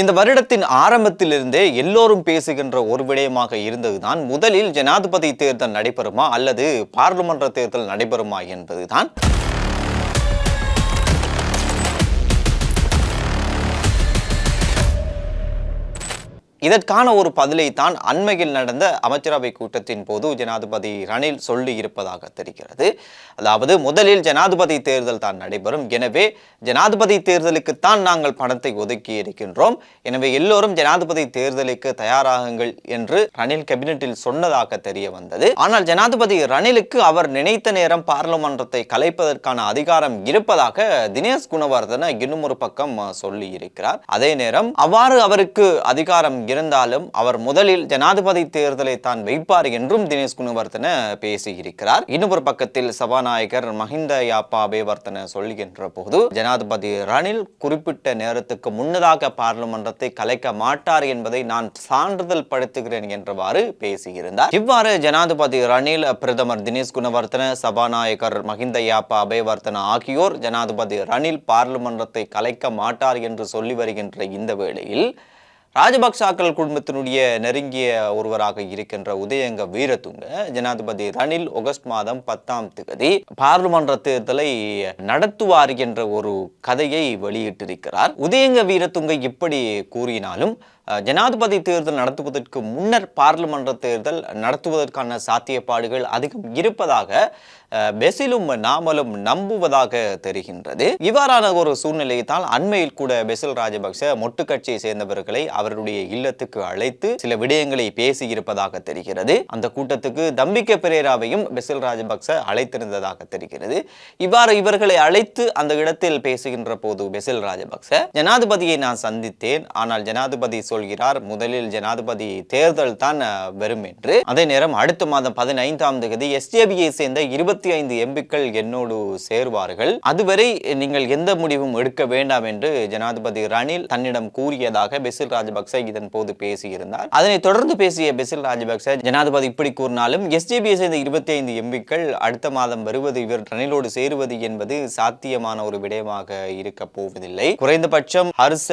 இந்த வருடத்தின் ஆரம்பத்திலிருந்தே எல்லோரும் பேசுகின்ற ஒரு விடயமாக இருந்ததுதான். முதலில் ஜனாதிபதி தேர்தல் நடைபெறுமா அல்லது பாராளுமன்ற தேர்தல் நடைபெறுமா என்பதுதான். இதற்கான ஒரு பதிலை தான் அண்மையில் நடந்த அமைச்சரவை கூட்டத்தின் போது ஜனாதிபதி ரணில் சொல்லி இருப்பதாக தெரிகிறது. அதாவது முதலில் ஜனாதிபதி தேர்தல் தான் நடைபெறும். எனவே ஜனாதிபதி தேர்தலுக்குத்தான் நாங்கள் பணத்தை ஒதுக்கி இருக்கின்றோம். எனவே எல்லோரும் ஜனாதிபதி தேர்தலுக்கு தயாராகுங்கள் என்று ரணில் கேபினெட்டில் சொன்னதாக தெரிய வந்தது. ஆனால் ஜனாதிபதி ரணிலுக்கு அவர் நினைத்த நேரம் பாராளுமன்றத்தை கலைப்பதற்கான அதிகாரம் இருப்பதாக தினேஷ் குணவர்தன இன்னும் ஒரு பக்கம் சொல்லி இருக்கிறார். அதே நேரம் அவ்வாறு அவருக்கு அதிகாரம் இருந்தாலும் அவர் முதலில் ஜனாதிபதி தேர்தலை தான் வைப்பார் என்றும் தினேஷ் குணவர்தன பேசியிருக்கிறார். இன்னொரு பக்கத்தில் சபாநாயகர் மஹிந்த யாப்பா வர்த்தன சொல்கின்ற போது ஜனாதிபதி ரணில் குறிப்பிட்ட நேரத்துக்கு முன்னதாக பாராளுமன்றத்தை கலைக்க மாட்டார் என்பதை நான் சான்றிதழ் படுத்துகிறேன் என்றவாறு பேசியிருந்தார். இவ்வாறு ஜனாதிபதி ரணில் பிரதமர் தினேஷ் குணவர்த்தன சபாநாயகர் மஹிந்த யாப்பா அபேவர்த்தன ஆகியோர் ஜனாதிபதி ரணில் பாராளுமன்றத்தை கலைக்க மாட்டார் என்று சொல்லி வருகின்ற இந்த வேளையில் ராஜபக்சாக்கள் குடும்பத்தினுடைய நெருங்கிய ஒருவராக இருக்கின்ற உதயங்க வீரதுங்க ஜனாதிபதி ரணில் ஆகஸ்ட் மாதம் பத்தாம் தேதி பாராளுமன்ற தேர்தலை நடத்துவார் என்ற ஒரு கதையை வெளியிட்டிருக்கிறார். உதயங்க வீரதுங்க இப்படி கூறினாலும் ஜனாதிபதி தேர்தல் நடத்துவதற்கு முன்னர் பாராளுமன்ற தேர்தல் நடத்துவதற்கான சாத்தியப்பாடுகள் அதிகம் இருப்பதாக பெசிலும் நாமலும் நம்புவதாக தெரிகின்றது. இவ்வாறான ஒரு சூழ்நிலையை தான் அண்மையில் கூட பெசில் ராஜபக்ச மொட்டு கட்சியை சேர்ந்தவர்களை அவருடைய இல்லத்துக்கு அழைத்து சில விடயங்களை பேசி இருப்பதாக தெரிகிறது. அந்த கூட்டத்துக்கு தம்பிக்க பெரேராவையும் பெசில் ராஜபக்ச அழைத்திருந்ததாக தெரிகிறது. இவ்வாறு இவர்களை அழைத்து அந்த இடத்தில் பேசுகின்ற போது பெசில் ராஜபக்ச ஜனாதிபதியை நான் சந்தித்தேன் ஆனால் ஜனாதிபதி சொல்கிறார். முதலில் ஜனாதிபதி தேர்தல் தான் வரும் என்று. அதே நேரம் அடுத்த மாதம் பதினைந்தாம் தேதி எஸ்ஜேபியை சேர்ந்த இருபத்தி ஐந்து எம்பிக்கள் என்னோடு சேருவார்கள். அதுவரை நீங்கள் எந்த முடிவும் எடுக்க வேண்டாம் என்று ஜனாதிபதி ரணில் தன்னிடம் கூறியதாக பெசில் ராஜபக்ச இதன் போது பேசியிருந்தார். அதனை தொடர்ந்து பேசிய பெசில் ராஜபக்ச ஜனாதிபதி இப்படி கூறினாலும் எஸ்ஜேபியை சேர்ந்த இருபத்தி ஐந்து எம்பிக்கள் அடுத்த மாதம் வருவது இவர் ரணிலோடு சேருவது என்பது சாத்தியமான ஒரு விடயமாக இருக்க போவதில்லை. குறைந்தபட்சம் ஹர்ச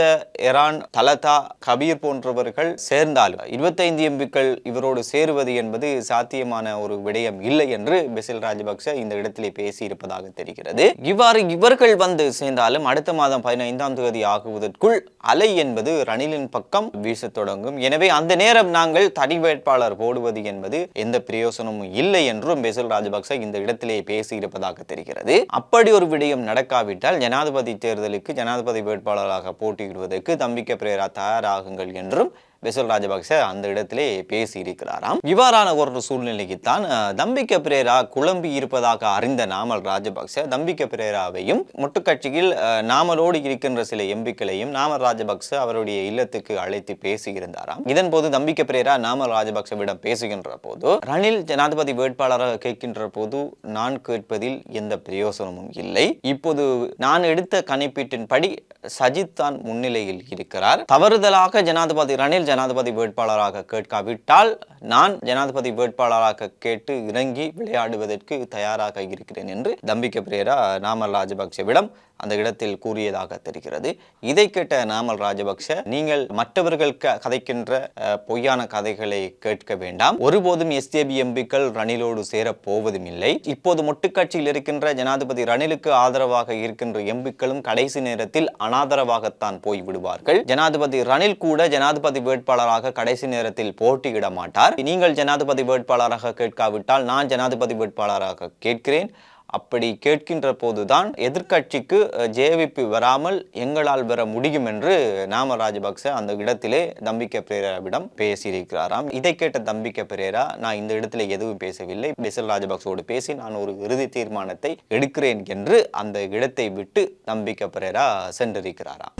எரான் தலதா கபீர் போன்றவர்கள் சேர்ந்தாலும் இருபத்தைந்து எம்பிக்கள் இவரோடு சேருவது என்பது சாத்தியமான ஒரு விடயம் இல்லை என்று பெசில் ராஜபக்ச இந்த இடத்திலே பேசியிருப்பதாக தெரிகிறது. இவ்வாறு இவர்கள் வந்து சேர்ந்தாலும் அடுத்த மாதம் பதினைந்தாம் தேதி ஆகுவதற்குள் அலை என்பது ரணிலின் பக்கம் வீச தொடங்கும். எனவே அந்த நேரம் நாங்கள் தனி வேட்பாளர் போடுவது என்பது எந்த பிரயோசனமும் இல்லை என்றும் பெசில் ராஜபக்ச இந்த இடத்திலே பேசியிருப்பதாக தெரிகிறது. அப்படி ஒரு விடயம் நடக்காவிட்டால் ஜனாதிபதி தேர்தலுக்கு ஜனாதிபதி வேட்பாளராக போட்டியிடுவதற்கு தம்பிக்க பிரேரா தயாராகுங்கள் என்றும் பெசல் ராஜபக்ச அந்த இடத்திலே பேசி இருக்கிறாராம் இவ்வாறான ஒரு சூழ்நிலைக்குத்தான் தான் தம்பிக்க பிரேரா குழம்பி இருப்பதாக அறிந்த நாமல் ராஜபக்ச தம்பிக்க பிரேராவையும் முட்டுக்கட்சியில் நாமலோடு இருக்கின்ற சில எம்பிக்களையும் நாமல் ராஜபக்ச அவருடைய இல்லத்துக்கு அழைத்து பேசியிருந்தாராம். இதன் போது தம்பிக்க பிரேரா நாமல் ராஜபக்சவிடம் பேசுகின்ற போது ரணில் ஜனாதிபதி வேட்பாளராக கேட்கின்ற போது நான் கேட்பதில் எந்த பிரயோசனமும் இல்லை. இப்போது நான் எடுத்த கணிப்பீட்டின்படி சஜித் தான் முன்னிலையில் இருக்கிறார். தவறுதலாக ஜனாதிபதி ரணில் ஜனாதிபதி வேட்பாளராக கேட்காவிட்டால் நான் ஜனாதிபதி வேட்பாளராக கேட்டு இறங்கி விளையாடுவதற்கு தயாராக இருக்கிறேன் என்று தம்பிக்க பிரேரா நாமல் ராஜபக்சேவிடம் அந்த இடத்தில் கூறியதாக தெரிகிறது. இதை கேட்ட நாமல் ராஜபக்ச நீங்கள் மற்றவர்கள் கதைக்கின்ற பொய்யான கதைகளை கேட்க வேண்டாம். ஒருபோதும் எஸ்ஜேபி எம்பிக்கள் ரணிலோடு சேரப் போவதும் இல்லை. இப்போது மொட்டுக்கட்சியில் இருக்கின்ற ஜனாதிபதி ரணிலுக்கு ஆதரவாக இருக்கின்ற எம்பிக்களும் கடைசி நேரத்தில் அனாதரவாகத்தான் போய் விடுவார்கள். ஜனாதிபதி ரணில் கூட ஜனாதிபதி வேட்பாளராக கடைசி நேரத்தில் போட்டியிட மாட்டார். நீங்கள் ஜனாதிபதி வேட்பாளராக கேட்காவிட்டால் நான் ஜனாதிபதி வேட்பாளராக கேட்கிறேன். அப்படி கேட்கின்ற போதுதான் எதிர்க்கட்சிக்கு ஜேவிபி வராமல் எங்களால் வர முடியும் என்று நாம ராஜபக்ச அந்த இடத்திலே தம்பிக்க பிரேராவிடம் பேசியிருக்கிறாராம். இதை கேட்ட தம்பிக்க பிரேரா நான் இந்த இடத்துல எதுவும் பேசவில்லை. பெசல் ராஜபக்சோடு பேசி நான் ஒரு இறுதி தீர்மானத்தை எடுக்கிறேன் என்று அந்த இடத்தை விட்டு தம்பிக்க பிரேரா சென்றிருக்கிறாராம்.